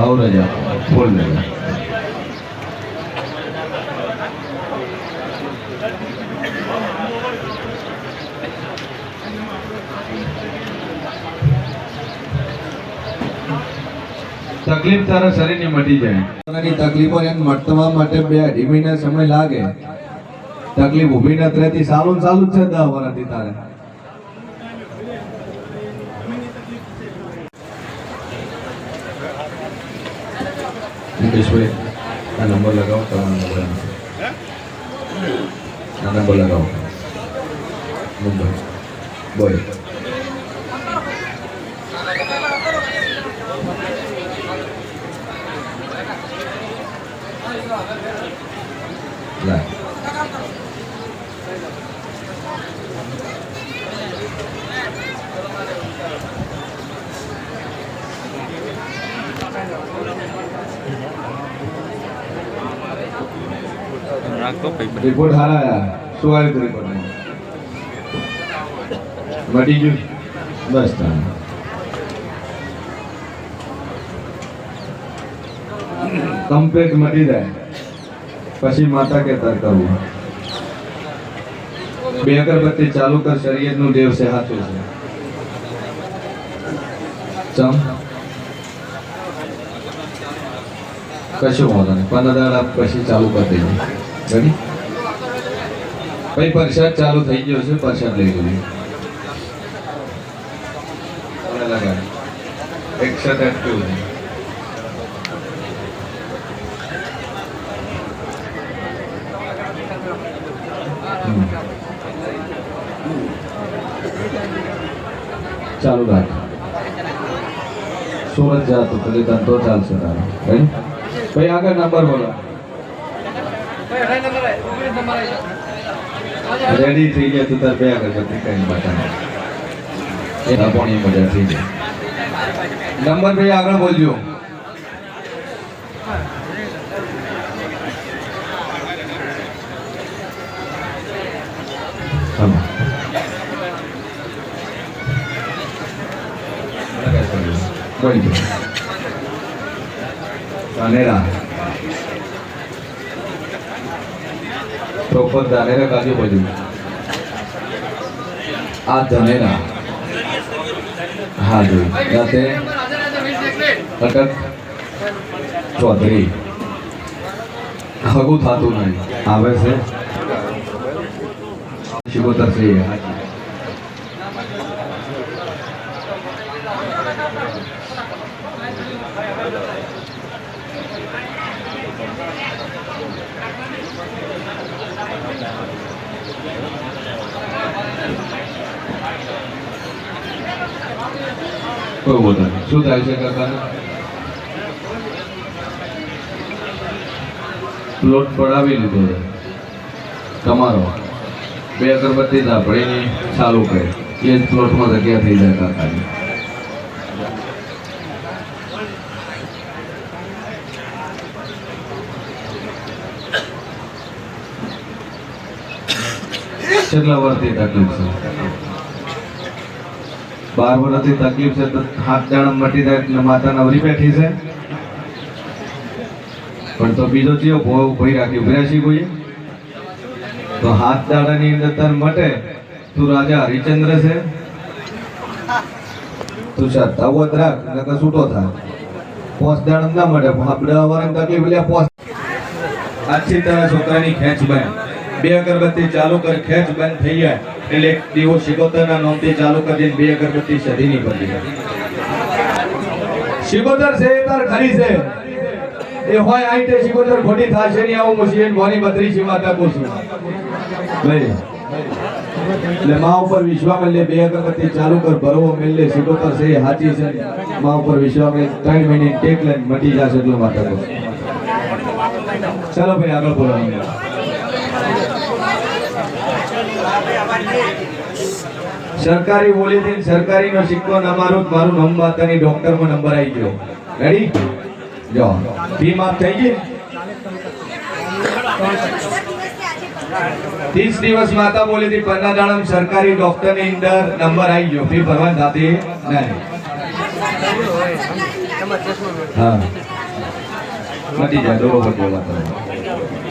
હવ રજા ફૂલ રજા તકલીફ તારા શરીરની મટી જાય. પોતાની તકલીફો એને મટવા માટે બે અઢી મહિના સમય લાગે. તકલીફ ઊભી નથી રહેતી સારું ને સાલું જ છે દસ વર્ષથી તારે. મુકેશભાઈ આ નંબર લગાવો તમારો નંબર આ નંબર લગાવો મુંબઈ બોય લાય રિપોર્ટ સારા આયા. શું આવ્યું રિપોર્ટમાં મટી ગયું? બસ કમ્પ્લીટ મટી જાય. પછી માતા કે તર કરવું બે અગરબત્તી ચાલુ કર શરીરનું દેવ છે સાચું છે. ચમ? કશું વાંધો નહીં. પંદર દાડા પછી ચાલુ કરી દેજો. રેડી પછી પ્રસાદ ચાલુ થઈ ગયો છે, પ્રસાદ લઈ લેજો એકસઠ એક્ટિવ ચાલુ રાખ. સુરત જા તો તને તો ચાલશે તારે. રેડી ભાઈ, આગળ નંબર બોલો. રેડી થઈ ગયા તું તાર બે આગળ બધી કઈ બતા એના પણ મજા થઈ જાય. નંબર ભાઈ આગળ બોલજો. બોલજો. ધાનેરા પ્રોપર ધાનેરા કાજુ બાજુ આ ધાનેરા હા જોઈ રાતે અટક ચૌધરી હગું થતું નહીં આવે છે શિકોતર છે એ હાજી કોઈ બોલો નહીં. શું થાય છે કાકા પ્લોટ પડાવી લીધો છે. તમારો. બે અગરબત્તી ધાપડીની ચાલુ કરે. એ જ પ્લોટમાં જગ્યા થઈ જાય કાકાની. કેટલા વર્ષથી તકલીફ છે? બાર વર્ષથી તકલીફ છે તો હાથ જાણ મટી જાય એટલે માતા નવરી બેઠી છે. પણ તો બીજો થયો ભો ભાઈ રાખી ઉભર્યા કોઈએ તો હાથ દાડાની અંદર તન મટે. તું રાજા હરિચંદ્ર છે. તું શાત તાવત રાખ નકર છૂટો થાય પોસ દાડ ના મળે આપણે વારન તકલીફ એટલે પોસ. આજથી તારા છોકરાની ખેંચ બંધ. બે અગરબત્તી ચાલુ કર, ખેંચ બંધ થઈ જાય. એટલે દીવો શિકોતરના નોમથી ચાલુ કરીને બે અગરબત્તી સધીની બની જાય શિકોતર છે તાર ખરી છે. એ હોય આઈ તે શિકોતર ખોટી થાશે નહીં, આવું મુસીબત મોની બત્રી છે માતા પૂછું. ભાઈ, એટલે મા ઉપર વિશ્વાસ મેલે બે અગરબત્તી ચાલુ કર, ભરવો મેલે શિકોતર છે હાચી છે. મા ઉપર વિશ્વાસ મેં ત્રણ મહિને ટેક લઈને મટી જશે એટલે માતા ચાલો ભાઈ, આગળ બોલો. સરકારી બોલીથી સરકારી નો સિક્કો ન મારું તો મારું નામ માતાની ડોક્ટર નો નંબર આવી ગયો. રેડી જો. ફી માફ થઈ ગઈ ત્રીસ દિવસ માતા બોલી હતી પન્ના દાડમ સરકારી ડોક્ટરની અંદર નંબર આવી ગયો. ફી ભરવાની થતી નહીં હા. મટી જાય દોરો બોલા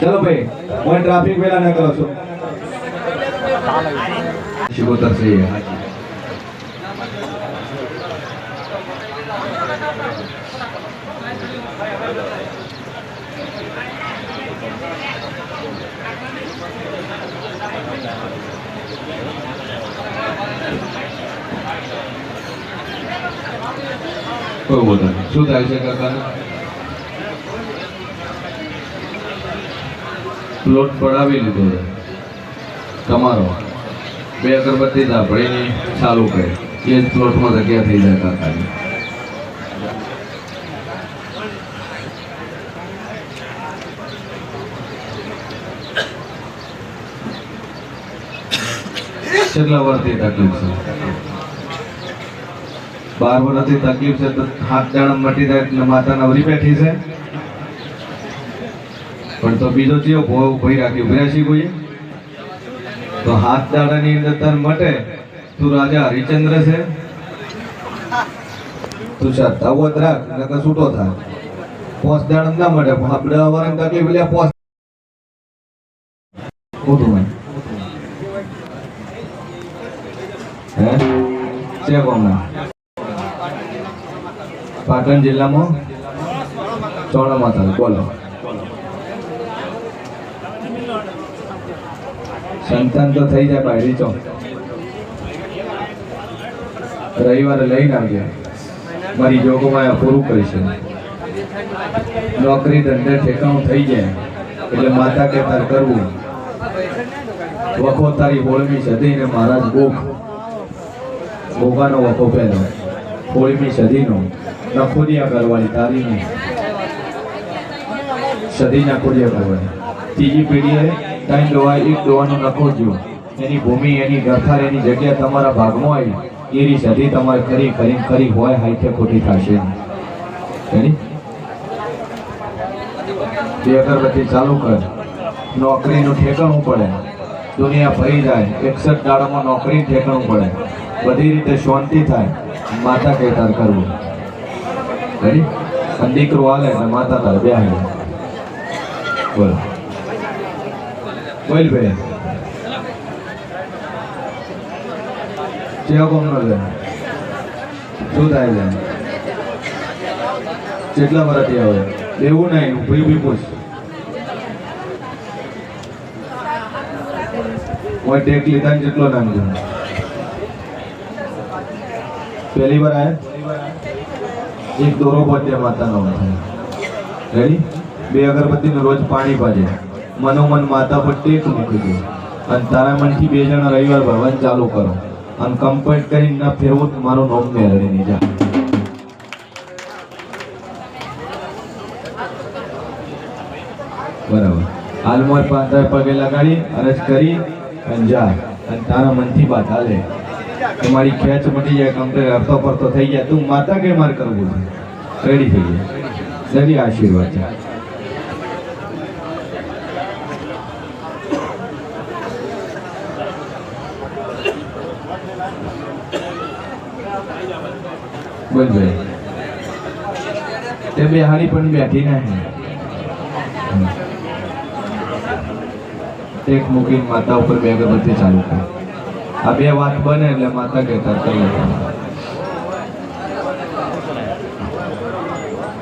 ચલો ભાઈ, કોઈ ટ્રાફિક વેલા ના કરો છો. શિકોતર છે એ હાજી કોઈ બોલો નહીં. શું થાય છે કાકા પ્લોટ પડાવી લીધો છે તમારો. બે અગરબત્તી ધાપડીની ચાલુ કરે. એ જ પ્લોટમાં જગ્યા થઈ જાય કાકાની. કેટલા વર્ષથી તકલીફ છે? બાર વર્ષથી તકલીફ છે તો હાથ દાણા મટી જાય માતા નવરી બેઠી છે. પણ તો બીજો ચિયો ભાઈ ભઈ રાખ્યો? ભર્યા કોઈએ? તો હાથ દાડાની અંદર તન મટે. તું રાજા હરિચંદ્ર છે? તું સત્તા હોત રાખ નકર છૂટો થાય. પોસ દાડમ ના મળે આપણે અવારન તકલીફ લે પોસ. ખોટું હોય હે? છે કોમના? પાટણ જિલ્લામાં? ચોણામાં થાય, બોલો. સંતાન તો થઈ જાય ભાઈ રીચો રવિવારે લઈને આવજે મારી જોગમાં પૂરું કરીશ નોકરી ધંધે ઠેકાણું થઈ જાય. એટલે માતા કે તાર કરવું. વખો તારી હોળમી સદીને મહારાજ ગોખ ગોગાનો વખો પહેલો. હોળમી સદીનો. નખોડિયા કરવાની તારીની. સદીના ખોડિયા કરવાની ત્રીજી પેઢીએ ત્રણ ડોવા એક દોવાનું નખો જો. એની ભૂમિ, એની ગરથાર એની જગ્યા તમારા ભાગમાં આવી એની સદી તમારે ખરી ખરી ખરી હોય હાઈથે ખોટી થશે. તે અગરબત્તી ચાલુ કર. નોકરીનું ઠેકાણું પડે. દુનિયા ફરી જાય. એકસઠ દાડામાં નોકરી ઠેકાણું પડે. બધી રીતે શાંતિ થાય. માતા કહેતાર કરવું. રેડી દીકરો હાલે એટલે માતા તાર બે બોલો. બોલ ભાઈ ચેવા કોમ નો છે શું થાય છે કેટલા વર્ષથી આવે. એવું નહીં ભાઈ બી પૂછ. કોઈ ટેક લીધા ને જેટલો નામ છે પહેલી વાર આયા? એક દોરો બધે માતાનો. રેડી બે અગરબત્તીનું રોજ પાણી પાજે. મનોમન માતા પર ટેક મૂકી દો. અને તારા મનથી બે જણા રવિવાર ભવન ચાલુ કરો. અને કમ્પ્લીટ કરીને ના ફેરવું મારું નોમ મેળવી નહીં જા બરાબર. હાલ મોર પગે લગાડી, અરજ કરી, અને જા. અને તારા મનથી વાત હાલે. તમારી ખેંચ મટી જાય કમ્પ્લીટ અડધો પડતો થઈ જાય. તું માતા કે માર કરવું છે? રેડી થઈ જાય જરી આશીર્વાદ છે. બોલ ભાઈ તે બે હાડી પણ બેઠી નહીં એક મૂકીને માતા ઉપર બે અગરબત્તી ચાલુ થાય આ બે વાત બને એટલે માતા કહેતા કરી